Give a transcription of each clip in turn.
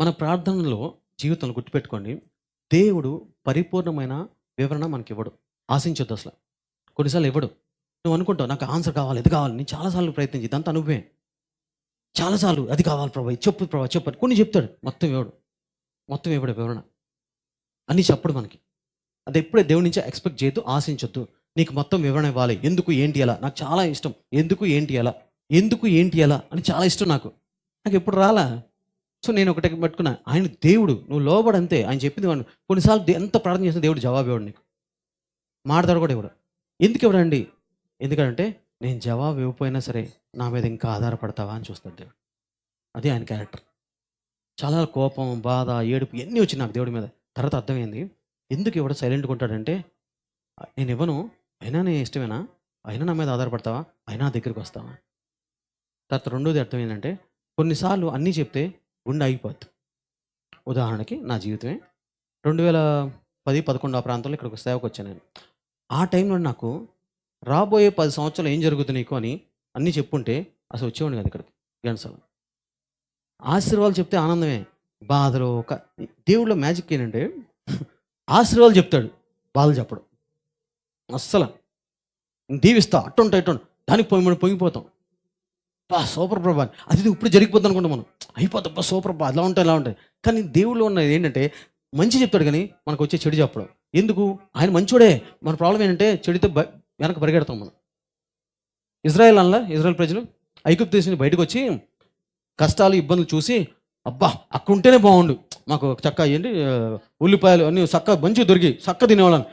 మన ప్రార్థనలో జీవితంలో గుర్తుపెట్టుకోండి. దేవుడు పరిపూర్ణమైన వివరణ మనకి ఇవ్వడు ఆశించొద్దు అసలు. కొన్నిసార్లు ఇవ్వడు. నువ్వు అనుకుంటావు నాకు ఆన్సర్ కావాలి ఇది కావాలి నేను చాలాసార్లు ప్రయత్నించి ఇదంతా నువ్వే. చాలాసార్లు అది కావాలి ప్రభా ఇది చెప్పు ప్రభా చెప్పు కొన్ని చెప్తాడు. మొత్తం ఇవ్వడు. మొత్తం ఇవ్వడు వివరణ. అన్నీ చెప్పడు మనకి. అది ఎప్పుడే దేవుడి నుంచి ఎక్స్పెక్ట్ చేయొద్దు ఆశించొద్దు. నీకు మొత్తం వివరణ ఇవ్వాలి. ఎందుకు ఏంటి ఎలా? నాకు చాలా ఇష్టం. ఎందుకు ఏంటి ఎలా? ఎందుకు ఏంటి ఎలా? అని చాలా ఇష్టం నాకు. నాకు ఎప్పుడు రాలా? సో నేను ఒకటి పట్టుకున్నా ఆయన దేవుడు నువ్వు లోబడంతే ఆయన చెప్పింది వాడు. కొన్నిసార్లు ఎంత ప్రార్థన చేసిన దేవుడు జవాబు ఇవ్వడు నీకు. మాడతాడు కూడా ఇవ్వడు. ఎందుకు ఇవ్వడండి? ఎందుకంటే నేను జవాబు ఇవ్వకపోయినా సరే నా మీద ఇంకా ఆధారపడతావా? అని చూస్తాడు దేవుడు. అది ఆయన క్యారెక్టర్. చాలా కోపం బాధ ఏడుపు ఎన్ని వచ్చి నాకు దేవుడి మీద. తర్వాత అర్థమైంది. ఎందుకు ఇవ్వడం సైలెంట్గా ఉంటాడంటే నేను ఇవ్వను. అయినా నేను ఇష్టమేనా? అయినా నా మీద ఆధారపడతావా? అయినా నా దగ్గరికి వస్తావా? తర్వాత రెండోది అర్థం ఏంటంటే కొన్నిసార్లు అన్నీ చెప్తే గుండె ఆగిపోద్ది. ఉదాహరణకి నా జీవితమే. రెండు వేల పది పదకొండు ఆ ప్రాంతంలో ఇక్కడ ఒక సేవకు వచ్చాను నేను. ఆ టైంలో నాకు రాబోయే పది సంవత్సరాలు ఏం జరుగుతుంది నీకు అని అన్నీ చెప్పుంటే అసలు వచ్చేవాడిని కదా ఇక్కడికి గంటసాల ఆశీర్వాదాలు చెప్తే ఆనందమే. బాధలు ఒక దేవుళ్ళ మ్యాజిక్ ఏంటంటే ఆశీర్వాదాలు చెప్తాడు బాధలు చెప్పడు. అస్సలు. దీవిస్తా అట్టుంటా ఇట్టుంటా దానికి పొంగి మనం పొంగిపోతాం. బా సూపర్ ప్రభా అది ఇది ఇప్పుడు జరిగిపోద్ది అనుకుంటాం మనం. అయిపోతుంది బా సూపర్ ప్రభా అలా ఉంటాయి ఇలా ఉంటాయి. కానీ దేవుళ్ళు ఉన్నది ఏంటంటే మంచి చెప్తాడు కానీ మనకు వచ్చే చెడు చెప్పడం. ఎందుకు? ఆయన మంచోడే. మన ప్రాబ్లం ఏంటంటే చెడితే వెనక పరిగెడతాం మనం. ఇజ్రాయెల్ అనలా ఇజ్రాయెల్ ప్రజలు ఐగుప్తు దేశం బయటకు వచ్చి కష్టాలు ఇబ్బందులు చూసి అబ్బా అక్కడ ఉంటేనే బాగుండు. మాకు చక్క ఏంటి ఉల్లిపాయలు అన్ని చక్క మంచిగా దొరికి చక్క తినేవాళ్ళని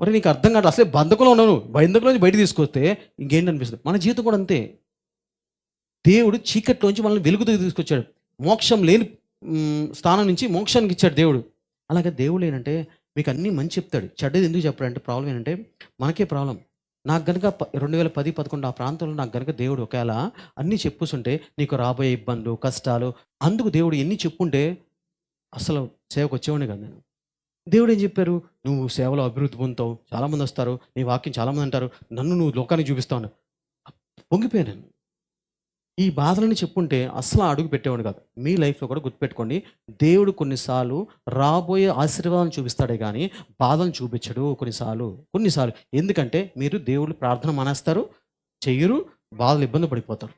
మరి నీకు అర్థం కాదు అసలే బంధకులు ఉన్నాను బంధకులో నుంచి బయట తీసుకొస్తే ఇంకేంటి అనిపిస్తుంది? మన జీవితం కూడా అంతే. దేవుడు చీకట్లోంచి మనల్ని వెలుగుతో తీసుకొచ్చాడు. మోక్షం లేని స్థానం నుంచి మోక్షానికి ఇచ్చాడు దేవుడు. అలాగే దేవుడు ఏంటంటే మీకు అన్నీ మంచి చెప్తాడు. చెడ్డది ఎందుకు చెప్పాడంటే ప్రాబ్లం ఏంటంటే మనకే ప్రాబ్లం. నాకు గనుక ప- రెండు వేల పది పదకొండు ఆ ప్రాంతంలో నాకు గనుక దేవుడు ఒకవేళ అన్నీ చెప్పుస్తుంటే నీకు రాబోయే ఇబ్బందులు కష్టాలు అందుకు దేవుడు ఎన్ని చెప్పుంటే అసలు సేవకు వచ్చేవాడిని కదా నేను. దేవుడు ఏం చెప్పారు? నువ్వు సేవలో అభివృద్ధి పొందుతావు చాలామంది వస్తారు నీ వాక్యం చాలామంది అంటారు నన్ను నువ్వు లోకానికి చూపిస్తావు పొంగిపోయాను నేను. ఈ బాధలని చెప్పుంటే అసలు అడుగు పెట్టేవాడు కాదు. మీ లైఫ్లో కూడా గుర్తుపెట్టుకోండి దేవుడు కొన్నిసార్లు రాబోయే ఆశీర్వాదం చూపిస్తాడే కానీ బాధను చూపించడు కొన్నిసార్లు. కొన్నిసార్లు. ఎందుకంటే మీరు దేవుడు ప్రార్థన మానేస్తారు చెయ్యరు బాధలు ఇబ్బంది పడిపోతారు.